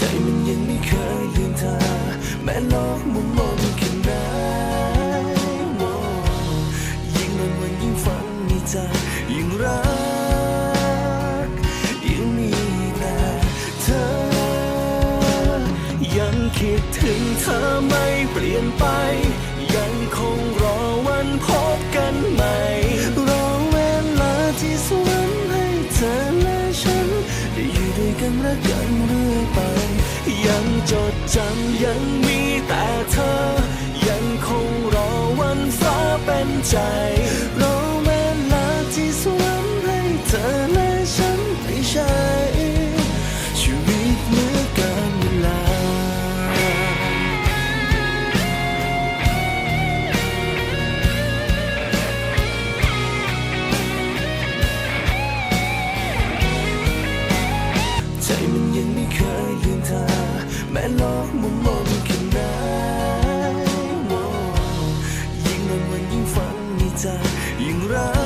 ใจมันยังไม่เคยลืมเธอแม้โลกมุนมนแค่ไหนยิ่งนานวันยิ่งฝันในใจยิ่งรัก ยิ่งมีแต่เธอ ยังคิดถึงเธอไม่เปลี่ยนไป กันรักกันเรื่อยไป ยังจดจำยังมี ใจมันยังไม่เคยลืมเธอแม้โลกมุนมองแค่ไหนยิ่งนานวันยิ่งฝันในใจยิ่งรัก